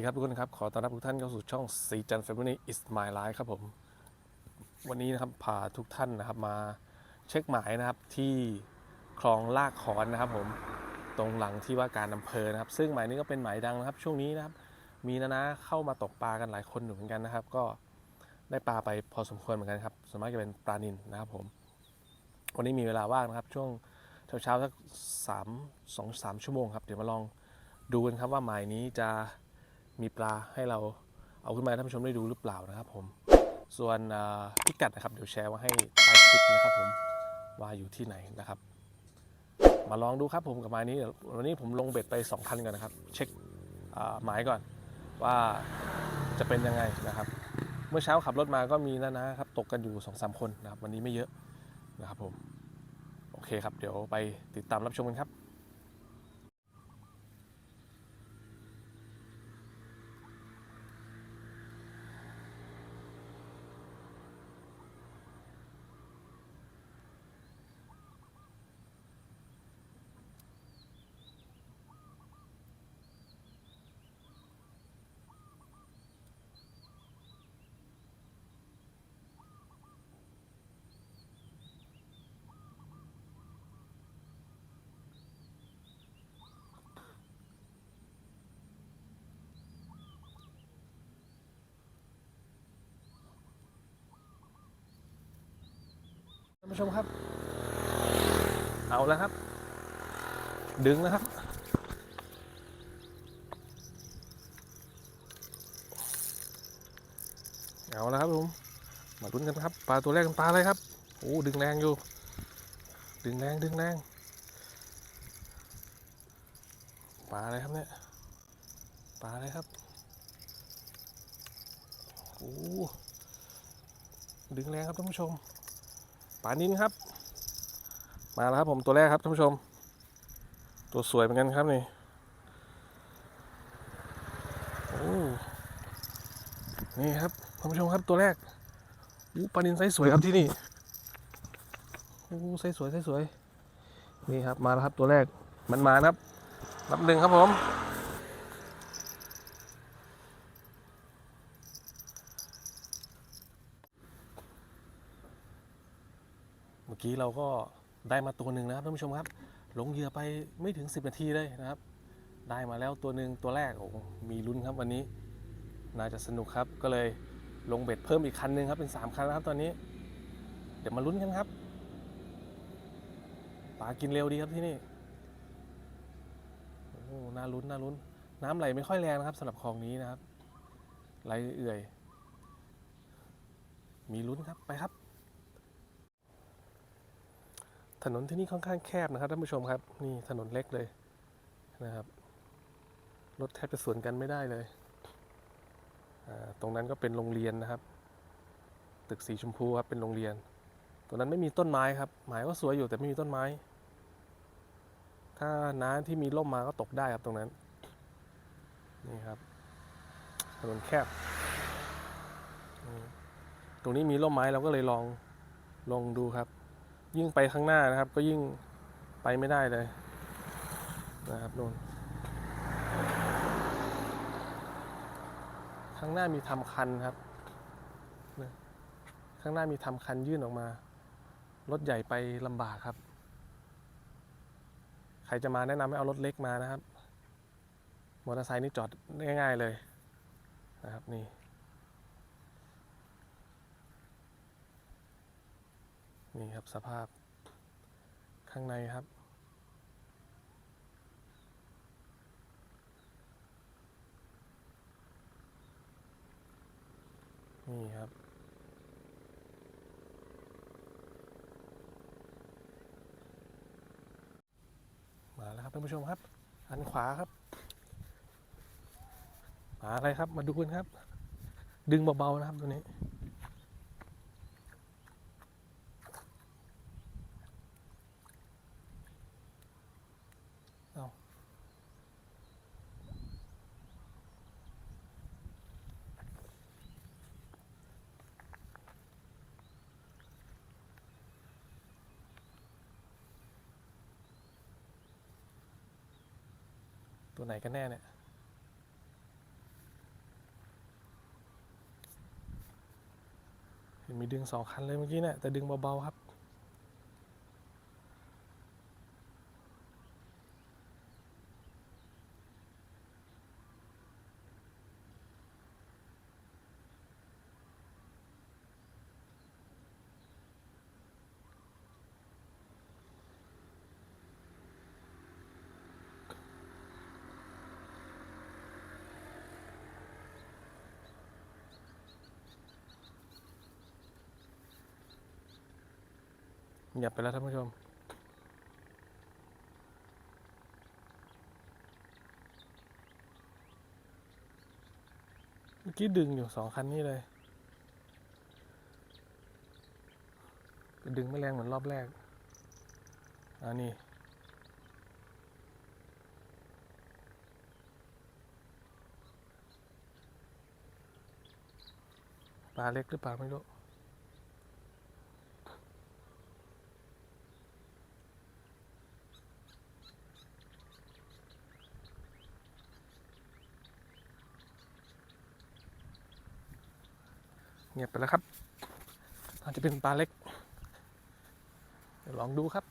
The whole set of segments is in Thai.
ดีครับทุกคนครับ ขอต้อนรับทุกท่านเข้าสู่ช่องสีจัน Family is my life ครับผม วันนี้นะครับพาทุกท่านนะครับมาเช็คหมายนะครับที่คลองลากขอนนะครับผมตรงหลังที่ว่าการอำเภอนะครับ ซึ่งหมายนี้ก็เป็นหมายดังนะครับ ช่วงนี้นะครับ มีนานาเข้ามาตกปลากันหลายคนอยู่เหมือนกันนะครับ ก็ได้ปลาไปพอสมควรเหมือนกันครับส่วนมากจะเป็นปลานินนะครับผม วันนี้มีเวลาว่างนะครับ ช่วงเช้าๆสักสามสองสามชั่วโมงครับเดี๋ยวมาลองดูกันครับว่าหมายนี้จะ มีปลาให้เราเอาขึ้นมาให้ท่านผู้ชมได้ดูหรือเปล่านะครับผม ส่วนพิกัดนะครับเดี๋ยวแชร์ไว้ให้ใต้คลิปนะครับผมว่าอยู่ที่ไหนนะครับ มาลองดูครับผมกับมายนี้วันนี้ผมลงเบ็ดไป2คันก่อนนะครับ เช็คหมายก่อนว่าจะเป็นยังไงนะครับ เมื่อเช้าขับรถมาก็มีนะนะครับตกกันอยู่2อสคนนะครับ วันนี้ไม่เยอะนะครับผม โอเคครับ เดี๋ยวไปติดตามรับชมกันครับ ผู้ชมครับ เอาแล้วครับ ดึงแล้วครับ เอาแล้วครับผมมาลุ้นกันครับปลาตัวแรกเป็นปลาอะไรครับโอ้ดึงแรงอยู่ ดึงแรงดึงแรงปลาอะไรครับเนี่ยปลาอะไรครับโอ้ดึงแรงครับท่านผู้ชม ปานินครับ มาแล้วครับผมตัวแรกครับท่านผู้ชม ตัวสวยเหมือนกันครับนี่โอ้นี่ครับท่านผู้ชมครับตัวแรกอู้ปลานินไซส์สวยครับที่นี่โอ้ไซส์สวยไซส์สวยนี่ครับมาแล้วครับตัวแรกมันมานะครับนับหนึ่งครับผม อกี้เราก็ได้มาตัวหนึ่งนะครับท่านผู้ชมครับ ลงเหยื่อไปไม่ถึง 10 นาทีเลยนะครับ ได้มาแล้วตัวหนึ่งตัวแรกโอ้มีลุ้นครับวันนี้ น่าจะสนุกครับก็เลยลงเบ็ดเพิ่มอีกคันหนึงครับเป็น 3 คันแล้วครับตอนนี้ เดี๋ยวมาลุ้นกันครับปลากินเร็วดีครับที่นี่โอ้หน่าลุ้นน่าลุ้น น้ำไหลไม่ค่อยแรงนะครับสำหรับคลองนี้นะครับไหลเอื่อย มีลุ้นครับไปครับ ถนนที่นี่ค่อนข้างแคบนะครับท่านผู้ชมครับ นี่ถนนเล็กเลยนะครับ รถแทบจะสวนกันไม่ได้เลย ตรงนั้นก็เป็นโรงเรียนนะครับ ตึกสีชมพูครับเป็นโรงเรียน ตรงนั้นไม่มีต้นไม้ครับ หมายว่าสวยอยู่แต่ไม่มีต้นไม้ ถ้าน้ำที่มีร่มมาก็ตกได้ครับตรงนั้น นี่ครับ ถนนแคบ ตรงนี้มีร่มไม้เราก็เลยลองลองดูครับ ยิ่งไปข้างหน้านะครับ ก็ยิ่งไปไม่ได้เลยนะครับนู่นข้างหน้ามีทำคันครับ ข้างหน้ามีทำคันยื่นออกมา รถใหญ่ไปลำบากครับ ใครจะมาแนะนำให้เอารถเล็กมานะครับ มอเตอร์ไซค์นี่จอดง่าย ๆเลยนะครับนี่ นี่ครับสภาพข้างในครับ นี่ครับ มาแล้วครับท่านผู้ชมครับ อันขวาครับ มาอะไรครับมาดูกันครับ ดึงเบาๆนะครับตัวนี้ ตัวไหนกันแน่เนี่ยเห็นมีดึงสองคันเลยเมื่อกี้เนี่ยแต่ดึงเบาๆครับ เงียบไปแล้วท่านผู้ชม เมื่อกี้ดึงอยู่สองคันนี้เลย ดึงไม่แรงเหมือนรอบแรก อันนี้ปลาเล็กหรือปลาไม่รู้ เงียบไปแล้วครับอาจจะเป็นปลาเล็ก เดี๋ยวลองดูครับ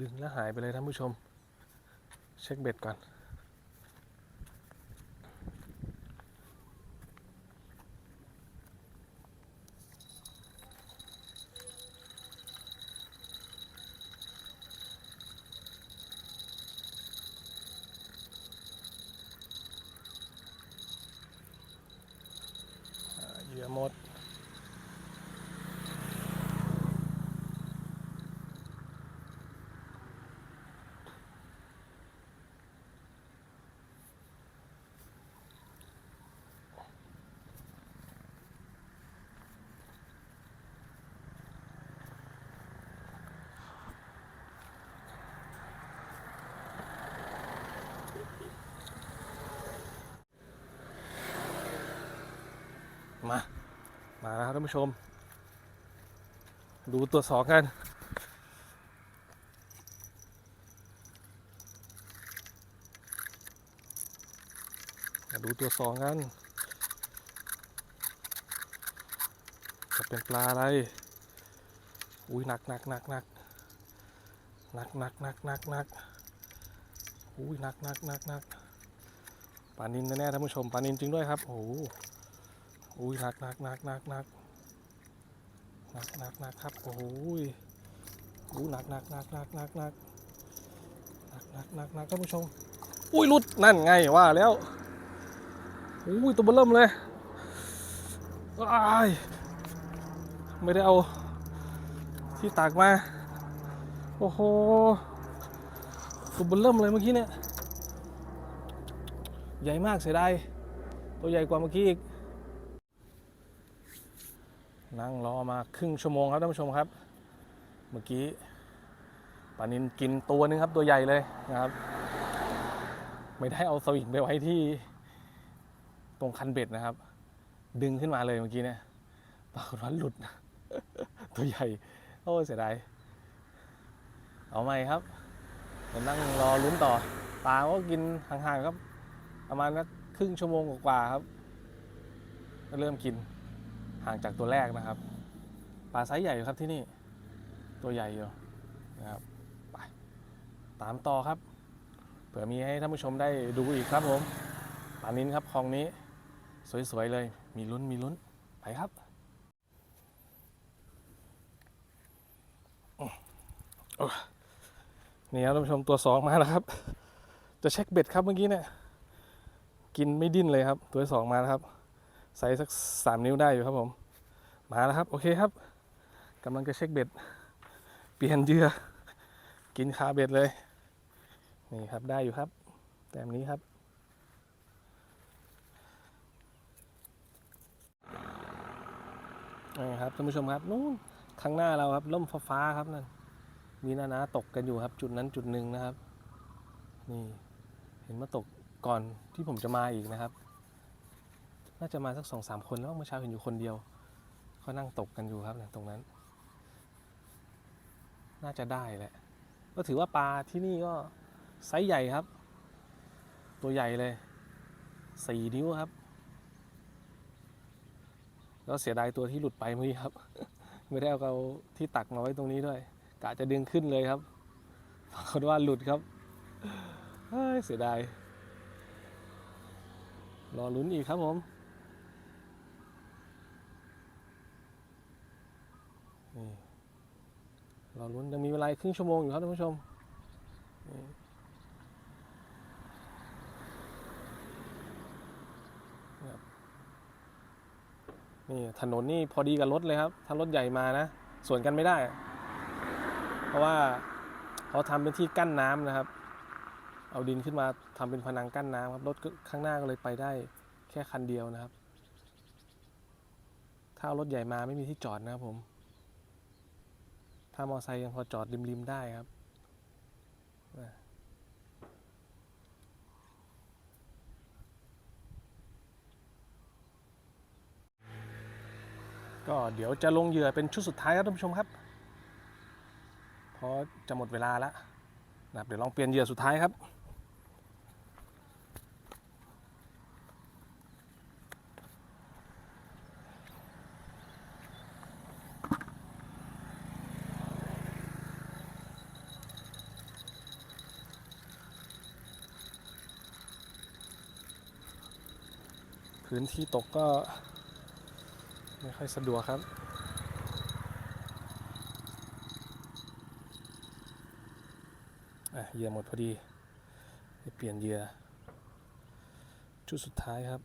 ดึงแล้วหายไปเลยท่านผู้ชม เช็คเบ็ดก่อน มาแล้วท่านผู้ชม ดูตัวสองกัน ดูตัวสองกัน จะเป็นปลาอะไร อุ้ยหนักหนักหนักหนักหนักหนักหนักหนักหนักอุ้ยหนักหนักหนักหนักปลานินแน่ๆท่านผู้ชมปลานินจริงด้วยครับ โอ้ อุ้ยหนักหนักหนักหนักหนักหนักหนักหนักครับโอ้ยอู้หนักหนักหนักหนักหนักหนักหนักหนักหนักหนักท่านผู้ชม อุ้ยหลุดนั่นไงว่าแล้วอุ้ยตัวเบอเริ่มเลยอ้ายไม่ได้เอาที่ตากมา โอ้โหตัวเบอเริ่มเลยเมื่อกี้เนี่ย ใหญ่มากเสียดายตัวใหญ่กว่าเมื่อกี้อีก นั่งรอมาครึ่งชั่วโมงครับท่านผู้ชมครับ เมื่อกี้ปานินกินตัวหนึงครับตัวใหญ่เลยนะครับ ไม่ได้เอาสวิงไปไว้ที่ตรงคันเบ็ดนะครับ ดึงขึ้นมาเลยเมื่อกี้เนี่ยปรากฏว่าหลุด ตัวใหญ่ โอ้เสียดายเอาใหม่ครับเดี๋ยวนั่งรอลุ้นต่อปลาก็กินห่างๆครับ ประมาณนักครึ่งชั่วโมงกว่าครับก็เริ่มกิน ห่างจากตัวแรกนะครับปลาไซส์ใหญ่อยู่ครับที่นี่ตัวใหญ่อยู่นะครับไปตามต่อครับ เผื่อมีให้ท่านผู้ชมได้ดูอีกครับผมปลานินครับคลองนี้ สวยๆเลยมีลุ้นมีลุ้นไปครับนี่ครับท่านผู้ชมตัวสองมาแล้วครับ จะเช็คเบ็ดครับเมื่อกี้เนี่ยกินไม่ดิ้นเลยครับ ตัวสองมาแล้วครับ ใส่สักสามนิ้วได้อยู่ครับผม มาแล้วครับ โอเคครับกำลังจะเช็คเบ็ด เปลี่ยนเยื่อกินคาเบ็ดเลย นี่ครับได้อยู่ครับ แต้มนี้ครับนี่ครับท่านผู้ชมครับนู่นข้างหน้าเราครับล่มฟ้าครับนั่นมีนานาตกกันอยู่ครับ จุดนั้นจุดหนึ่งนะครับ นี่ เห็นมาตกก่อนที่ผมจะมาอีกนะครับ น่าจะมาสักสองสามคนแล้วเมื่อเช้าเห็นอยู่คนเดียวเขานั่งตกกันอยู่ครับตรงนั้น น่าจะได้แหละ ก็ถือว่าปลาที่นี่ก็ไซส์ใหญ่ครับ ตัวใหญ่เลยสี่นิ้วครับก็เสียดายตัวที่หลุดไปเมื่อกี้ครับ ไม่ได้เอาเอาที่ตักมาไว้ตรงนี้ด้วยกะจะดึงขึ้นเลยครับปรากฏว่าหลุดครับเฮ้ยเสียดายรอลุ้นอีกครับผม รอลุ้นยังมีเวลาครึ่งชั่วโมงอยู่ครับท่านผู้ชมนี่ถนนนี่พอดีกับรถเลยครับ ถ้ารถใหญ่มานะสวนกันไม่ได้ เพราะว่าเขาทำเป็นที่กั้นน้ำนะครับ เอาดินขึ้นมาทำเป็นผนังกั้นน้ำครับรถข้างหน้าก็เลยไปได้แค่คันเดียวนะครับ ถ้ารถใหญ่มาไม่มีที่จอดนะครับผม ถ้ามอไซค์ยังพอจอดริมๆได้ครับก็เดี๋ยวจะลงเหยื่อเป็นชุดสุดท้ายครับท่านผู้ชมครับ เพราะจะหมดเวลาแล้วนะเดี๋ยวลองเปลี่ยนเหยื่อสุดท้ายครับ พื้นที่ตกก็ ไม่ค่อยสะดวกครับอะเหยื่อหมดพอดีไปเปลี่ยนเหยื่อ ชุดสุดท้ายครับ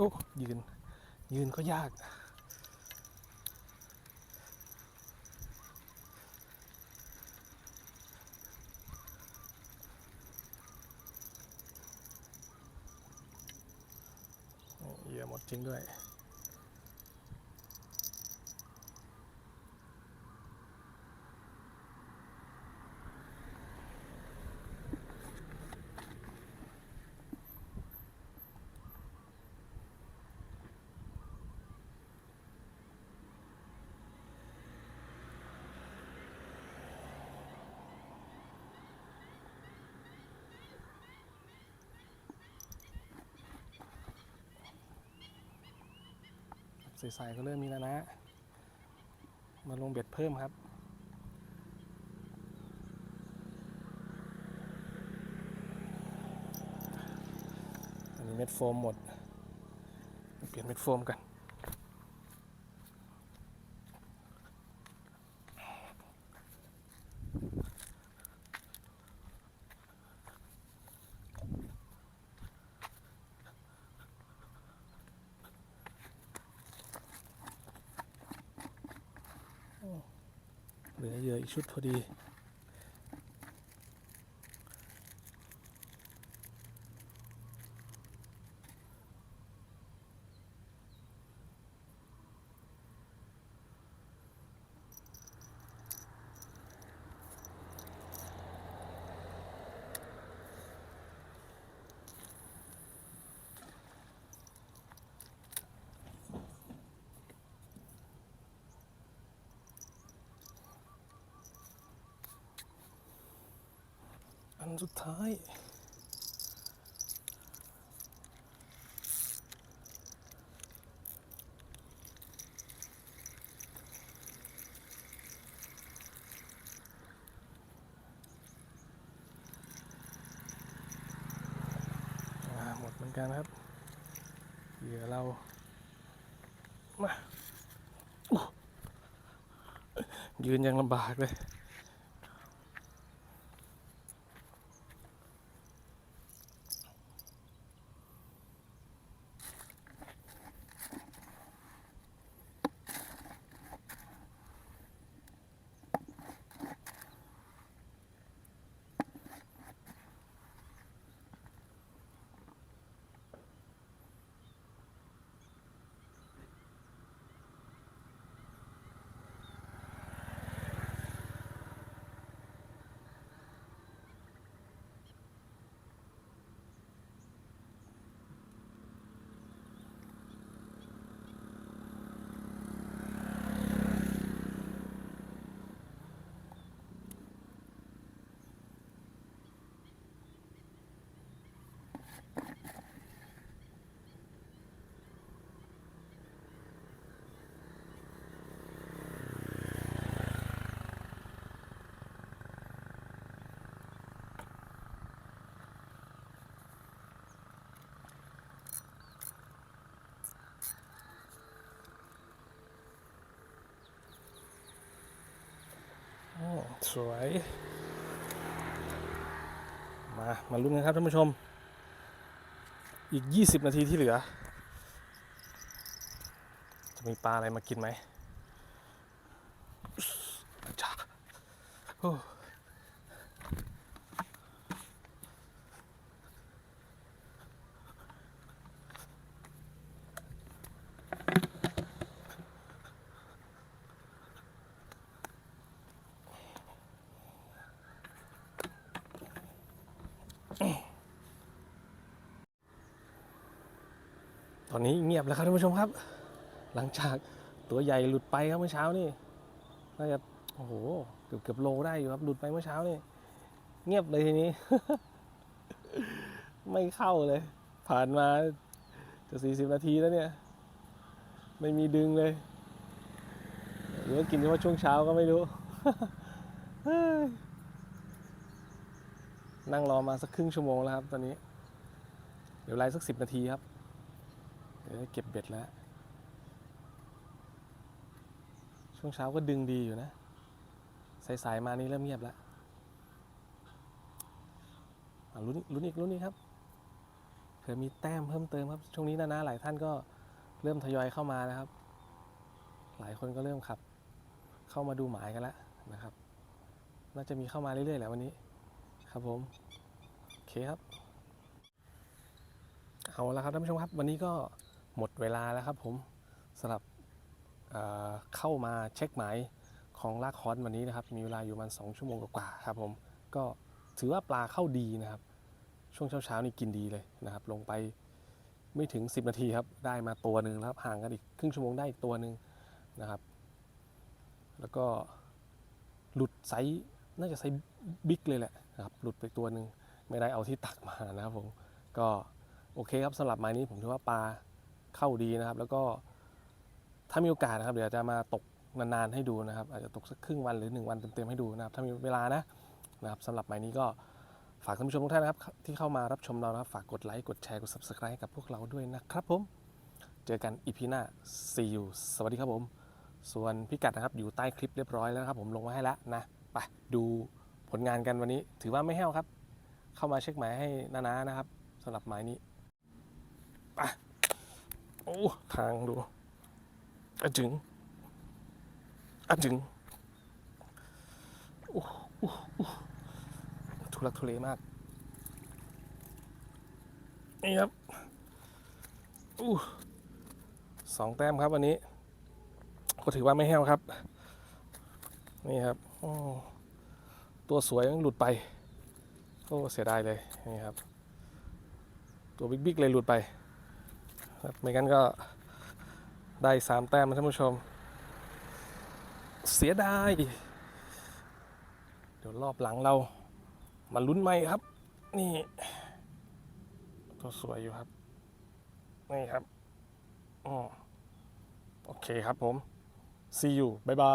โอ้ยืน ยืนก็ยาก เยอะหมดจริงด้วย ใสๆก็เริ่มมีแล้วนะ มาลงเบ็ดเพิ่มครับอันนี้เม็ดโฟมหมด เปลี่ยนเม็ดโฟมกัน เหลือเหยื่ออีก ชุดพอดี อันสุดท้ายอนกันครับ เหยื่อเรา มายืนยังลำบากเลย โอ้ สวย มา มาลุ้นกันครับท่านผู้ชม อีก 20 นาทีที่เหลือ จะมีปลาอะไรมากินไหม อนนี้เงียบแล้วครับท่านผู้ชมครับ หลังจากตัวใหญ่หลุดไปครับเมื่อเช้านี่น่าจะโอ้โหเกือบเกือบโลได้อยู่ครับหลุดไปเมื่อเช้านี่เงียบเลยทีนี้ ไม่เข้าเลย ผ่านมาจะสี่สิบนาทีแล้วเนี่ย ไม่มีดึงเลยหรือว่ากินเฉพาะช่วงเช้าก็ไม่รู้นั่งรอมาสักครึ่งชั่วโมงแล้วครับตอนนี้ เดี๋ยวไลฟ์สักสิบนาทีครับ เดี๋ยวเก็บเบ็ดแล้ว ช่วงเช้าก็ดึงดีอยู่นะ สายๆมานี่เริ่มเงียบแล้วลุ้นลุ้นอีกลุ้นอีกครับเผื่อมีแต้มเพิ่มเติมครับ ช่วงนี้นะนะหลายท่านก็เริ่มทยอยเข้ามานะครับ หลายคนก็เริ่มขับ เข้ามาดูหมายกันแล้วนะครับ น่าจะมีเข้ามาเรื่อยๆแหละวันนี้ ครับผม โอเคครับ เอาละครับท่านผู้ชมครับ วันนี้ก็ หมดเวลาแล้วครับผมสำหรับเเข้ามาเช็คหมายของลากคอนวันนี้นะครับ มีเวลาอยู่ประมาณ2ชั่วโมงกว่าครับผมก็ถือว่าปลาเข้าดีนะครับ ช่วงเช้าๆนี่กินดีเลยนะครับ ลงไปไม่ถึง 10 นาทีครับ ได้มาตัวหนึ่งแล้วครับห่างกันอีกครึ่งชั่วโมงได้อีกตัวหนึ่งนะครับ แล้วก็หลุดไซส์น่าจะไซส์บิ๊กเลยแหละนะครับ หลุดไปตัวหนึ่งไม่ได้เอาที่ตักมานะครับผมก็โอเคครับสำหรับไม้นี้ผมถือว่าปลา เข้าดีนะครับ แล้วก็ถ้ามีโอกาสนะครับ เดี๋ยวจะมาตกนานๆให้ดูนะครับ อาจจะตกสักครึ่งวันหรือ 1 วันเต็มๆให้ดูนะครับ ถ้ามีเวลานะนะครับสำหรับไม้นี้ก็ฝากท่านผู้ชมทุกท่านนะครับ ที่เข้ามารับชมเรานะครับ ฝากกดไลค์กดแชร์กด subscribe ให้กับพวกเราด้วยนะครับผม เจอกันอีพีหน้า see you สวัสดีครับผม ส่วนพิกัดนะครับอยู่ใต้คลิปเรียบร้อยแล้วนะครับ ผมลงมาให้แล้วนะไปดูผลงานกันวันนี้ ถือว่าไม่แห้วครับ เข้ามาเช็คหมายให้นานๆนะครับสำหรับหมายนี้ไป อ้ทางดูอะจึงอะจึงโอ้โอ้โอ้ทุลักทุเลมาก นี่ครับอู้สองแต้มครับวันนี้ ก็ถือว่าไม่แห้วครับ นี่ครับอตัวสวยมันหลุดไป โอ้ เสียดายเลย นี่ครับ ตัวบิ๊กๆเลยหลุดไป ครับไม่งั้นก็ได้สามแต้มนะท่านผู้ชม เสียดายเดี๋ยวรอบหลังเรามาลุ้นใหม่ครับ นี่ ตัวสวยอยู่ครับ นี่ครับอ๋อโอเคครับผม see you บายบา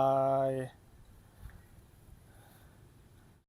ย